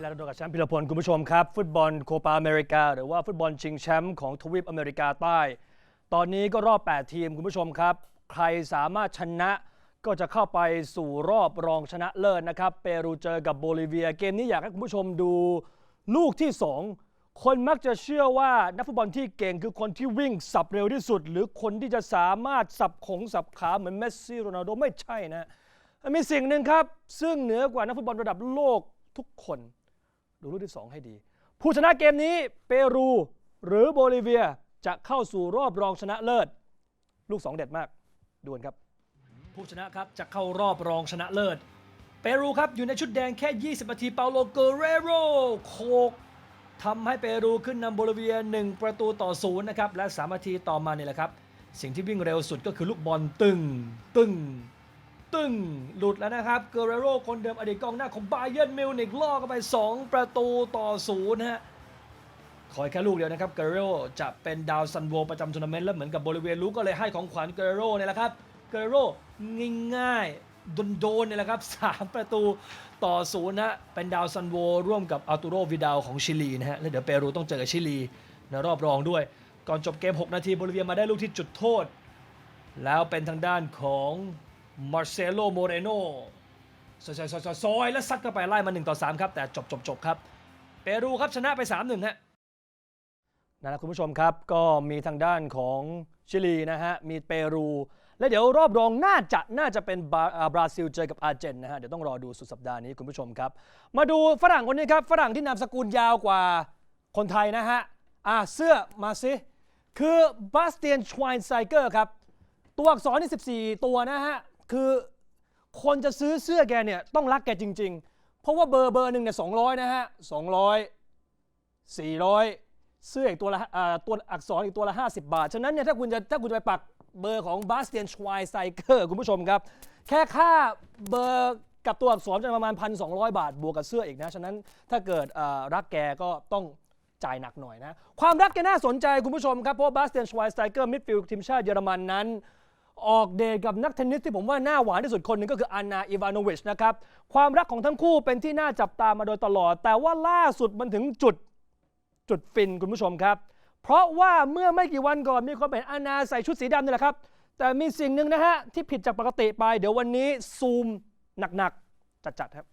กีฬาดวลกับแชมป์พิรพลคุณผู้ชมครับ ฟุตบอลโคปาอเมริกา หรือว่าฟุตบอลชิงแชมป์ของทวีปอเมริกาใต้ ตอนนี้ก็รอบ 8 ทีมคุณผู้ชมครับ ใครสามารถชนะก็จะเข้าไปสู่รอบรองชนะเลิศนะครับ เปรูเจอกับโบลิเวีย เกมนี้อยากให้คุณผู้ชมดูลูกที่ 2 คนมักจะเชื่อว่านักฟุตบอลที่เก่งคือคนที่วิ่งสับเร็วที่สุด หรือคนที่จะสามารถสับขงสับขาเหมือนเมสซี่โรนัลโดไม่ใช่นะมีสิ่งหนึ่งครับ ซึ่งเหนือกว่านักฟุตบอลระดับโลกทุกคน ดูลูกที่ 2 ให้ดี ผู้ชนะเกมนี้เปรูหรือโบลิเวียจะเข้าสู่รอบรองชนะเลิศ ลูก 2 เด็ดมากด่วนครับ ผู้ชนะครับจะเข้ารอบรองชนะเลิศ เปรูครับอยู่ในชุดแดงแค่ 20 นาทีเปาโลเกเรโรโคกทำให้เปรูขึ้นนำโบลิเวีย 1 ประตูต่อศูนย์นะครับและ 3 นาทีต่อมานี่แหละครับ สิ่งที่วิ่งเร็วสุดก็คือลูกบอลตึงตึง ตึงหลุดแล้วนะครับ เกเรโรคนเดิมอดีตกองหน้าของบาเยิร์นมิวนิกล่อเข้าไป 2 ประตูต่อศูนย์ฮะขอแค่ลูกเดียวนะครับ เกเรโรจะเป็นดาวซันโวประจำทัวร์นาเมนต์แล้วเหมือนกับโบลิเวียรู้ก็เลยให้ของขวัญเกเรโรเนี่ยแหละครับ เกเรโรง่ายๆโดนๆเนี่ยแหละครับ 3 ประตูต่อศูนย์ฮะเป็นดาวซันโวร่วมกับอัลตูโรวิดาลของชิลีนะฮะแล้วเดี๋ยวเปรูต้องเจอกับชิลีในรอบรองด้วย ก่อนจบเกม 6 นาทีโบลิเวียมาได้ลูกที่จุดโทษ แล้วเป็นทางด้านของ มาร์เซโลโมเรโนซอยซอยซอยแล้วซัดเข้าไปไล่มา1ต่อ3ครับ แต่จบจบจบครับ เปรูครับชนะไป3-1ฮะนั่นแหละคุณผู้ชมครับ ก็มีทางด้านของชิลีนะฮะ มีเปรู และเดี๋ยวรอบรองน่าจะน่าจะเป็นบราบราซิลเจอกับอาร์เจนนะฮะ เดี๋ยวต้องรอดูสุดสัปดาห์นี้คุณผู้ชมครับ มาดูฝรั่งคนนี้ครับ ฝรั่งที่นามสกุลยาวกว่าคนไทยนะฮะอ่าเสื้อมาสิคือบาสเตียนชวายไซเกอร์ครับ ตัวอักษรนี่14 ตัวนะฮะ คือคนจะซื้อเสื้อแกเนี่ยต้องรักแกจริง ๆ เพราะว่าเบอร์เบอร์หนึ่งเนี่ย200นะฮะ200 400เสื้ออีกตัวละอ่าตัวอักษรอีกตัวละ 50 บาท ฉะนั้นเนี่ยถ้าคุณจะถ้าคุณจะไปปักเบอร์ของบาสเตียนชวายไซเกอร์คุณผู้ชมครับ แค่ค่าเบอร์กับตัวอักษรจะประมาณ 1,200 บาท บวกกับเสื้ออีกนะ ฉะนั้นถ้าเกิดอ่ารักแกก็ต้องจ่ายหนักหน่อยนะ ความรักแกน่าสนใจคุณผู้ชมครับ เพราะบาสเตียนชวายไตเกอร์มิดฟิลด์ทีมชาติเยอรมันนั้น ออกเดทกับนักเทนนิสที่ผมว่าหน้าหวานที่สุดคนหนึ่งก็คืออานาอิวานอวิชนะครับ ความรักของทั้งคู่เป็นที่น่าจับตามาโดยตลอด แต่ว่าล่าสุดมันถึงจุดจุดฟินคุณผู้ชมครับ เพราะว่าเมื่อไม่กี่วันก่อนมีคนเห็นอานาใส่ชุดสีดำนี่แหละครับ แต่มีสิ่งหนึ่งนะฮะที่ผิดจากปกติไป เดี๋ยววันนี้ซูมหนักๆจัดๆครับ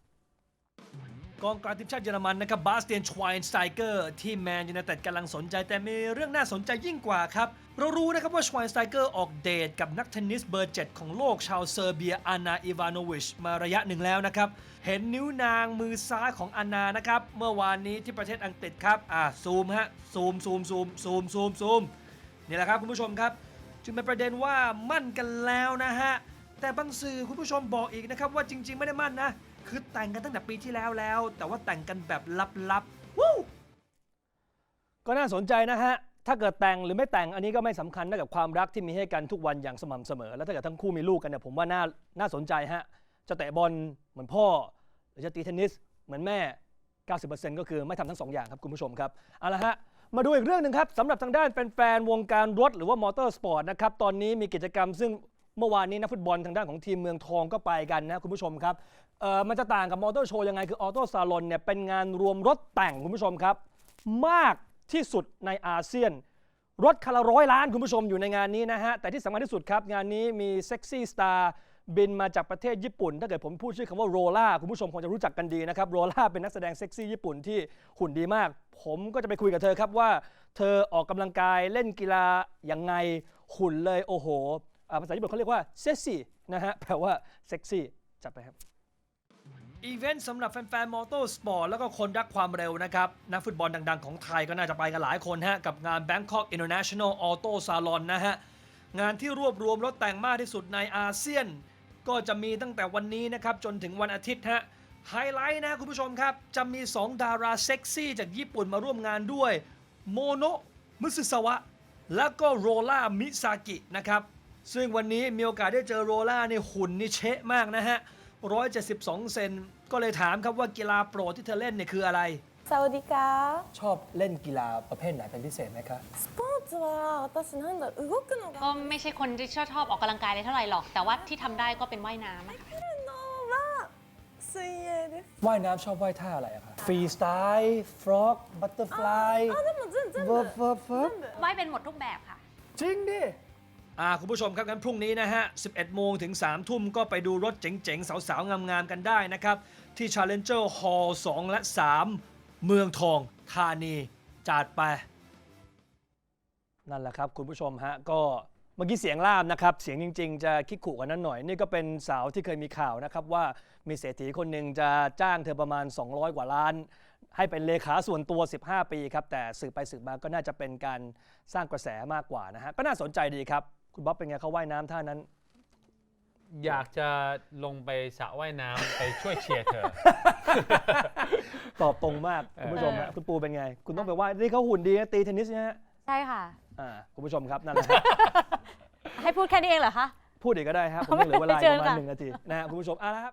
กองกลางทีมชาติเยอรมันนะครับบาสเตียนชวายน์สไตเกอร์ที่แมนยูไนเต็ดกำลังสนใจแต่มีเรื่องน่าสนใจยิ่งกว่าครับ เรารู้นะครับว่าชวายน์สไตเกอร์ออกเดทกับนักเทนนิสเบอร์ 7 ของโลกชาวเซอร์เบียอานาอิวานอวิชมาระยะหนึ่งแล้วนะครับ เห็นนิ้วนางมือซ้ายของอานานะครับ เมื่อวานนี้ที่ประเทศอังกฤษครับอ่าซูมฮะซูมซูมซูมซูมซูมซูมนี่แหละครับคุณผู้ชมครับ จึงเป็นประเด็นว่ามั่นกันแล้วนะฮะแต่บางสื่อคุณผู้ชมบอกอีกนะครับว่าจริง ๆ ไม่ได้มั่นนะ คือแต่งกันตั้งแต่ปีที่แล้วแล้ว แต่ว่าแต่งกันแบบลับๆวู้ก็น่าสนใจนะฮะ ถ้าเกิดแต่งหรือไม่แต่งอันนี้ก็ไม่สำคัญเท่ากับความรักที่มีให้กันทุกวันอย่างสม่ำเสมอ แล้วถ้าเกิดทั้งคู่มีลูกกันเนี่ยผมว่าน่าน่าสนใจฮะ จะเตะบอลเหมือนพ่อ หรือจะตีเทนนิสเหมือนแม่ 90%ก็คือไม่ทำทั้งสองอย่างครับคุณผู้ชมครับเอาละฮะ มาดูอีกเรื่องหนึ่งครับสำหรับทางด้านแฟนๆวงการรถหรือว่ามอเตอร์สปอร์ตนะครับ ตอนนี้มีกิจกรรมซึ่ง เมื่อวานนี้นักฟุตบอลทางด้านของทีมเมืองทองก็ไปกันนะคุณผู้ชมครับเออมันจะต่างกับมอเตอร์โชว์ยังไงคือออโต้ซาลอนเนี่ยเป็นงานรวมรถแต่งคุณผู้ชมครับ มากที่สุดในอาเซียน รถคันละร้อยล้านคุณผู้ชมอยู่ในงานนี้นะฮะ แต่ที่สำคัญที่สุดครับ งานนี้มีเซ็กซี่สตาร์บินมาจากประเทศญี่ปุ่น ถ้าเกิดผมพูดชื่อคำว่าโรล่าคุณผู้ชมคงจะรู้จักกันดีนะครับโรล่าเป็นนักแสดงเซ็กซี่ญี่ปุ่นที่หุ่นดีมาก ผมก็จะไปคุยกับเธอครับว่า เธอออกกำลังกายเล่นกีฬาอยังไงหุ่นเลยโอ้โห ภาษาญี่ปุ่นเขาเรียกว่าเซ็กซี่นะฮะแปลว่าเซ็กซี่จัดไปครับอีเวนต์สำหรับแฟนๆ มอเตอร์สปอร์ตแล้วก็คนรักความเร็วนะครับ นักฟุตบอลดังๆ ของไทยก็น่าจะไปกันหลายคนฮะ กับงาน Bangkok International Auto Salon นะฮะ งานที่รวบรวมรถแต่งมากที่สุดในอาเซียน ก็จะมีตั้งแต่วันนี้นะครับ จนถึงวันอาทิตย์ฮะ ไฮไลท์นะคุณผู้ชมครับ จะมี 2 ดาราเซ็กซี่จากญี่ปุ่นมาร่วมงานด้วยโมโนะมุสึสวะแล้วก็โรล่ามิซากินะครับ ซึ่งวันนี้มีโอกาสได้เจอโรล่าเนี่ยหุ่นนี่เชะมากนะฮะ 172 เซน ก็เลยถามครับว่ากีฬาโปรดที่เธอเล่นเนี่ยคืออะไร サウディカ ชอบเล่นกีฬาประเภทไหนเป็นพิเศษไหมครับ スポーツは私なんだ動くの ก็ が ไม่ใช่คนที่ชอบชอบออกกำลังกายเลยเท่าไหร่หรอก แต่ว่าที่ทำได้ก็เป็นว่ายน้ำอะค่ะ のは 水泳です ว่ายน้ำชอบว่ายท่าอะไรอะครับฟรีสไตล์ฟรอกบัตเตอร์ฟลาย あでも全全部 เวิร์ฟเวิร์ฟเวิร์ฟ ว่ายเป็นหมดทุกแบบค่ะ จริงดิ อ่าคุณผู้ชมครับงั้นพรุ่งนี้นะฮะ 11 โมงถึง 3 ทุ่มก็ไปดูรถเจ๋งๆ สาวๆ งามๆ กันได้นะครับ ที่ Challenger Hall 2 และ 3 เมืองทองธานีจัดไป นั่นแหละครับคุณผู้ชมฮะ ก็เมื่อกี้เสียงล่ามนะครับ เสียงจริง ๆ จะคิกขู่กันนั้นหน่อย นี่ก็เป็นสาวที่เคยมีข่าวนะครับ ว่ามีเศรษฐีคนหนึ่งจะจ้างเธอประมาณ 200 กว่าล้าน ให้เป็นเลขาส่วนตัว 15 ปีครับแต่สืบไปสืบมาก็น่าจะเป็นการสร้างกระแสมากกว่านะฮะก็น่าสนใจดีครับ คุณบ๊อบเป็นไงเขาว่ายน้ำท่านั้น อยากจะลงไปสระว่ายน้ำ ไปช่วยเชียร์เธอ ตอบตรงมาก คุณผู้ชมฮะคุณปูเป็นไง คุณต้องไปว่านี่เขาหุ่นดีนะตีเทนนิสนะฮะใช่ค่ะ อ่าคุณผู้ชมครับนั่นแหละฮะ ให้พูดแค่นี้เองเหรอคะ พูดอีกก็ได้ครับผมยังเหลือเวลาอีกประมาณเจอค่ะหนึ่งนาทีนะฮะคุณผู้ชมอะนะครับ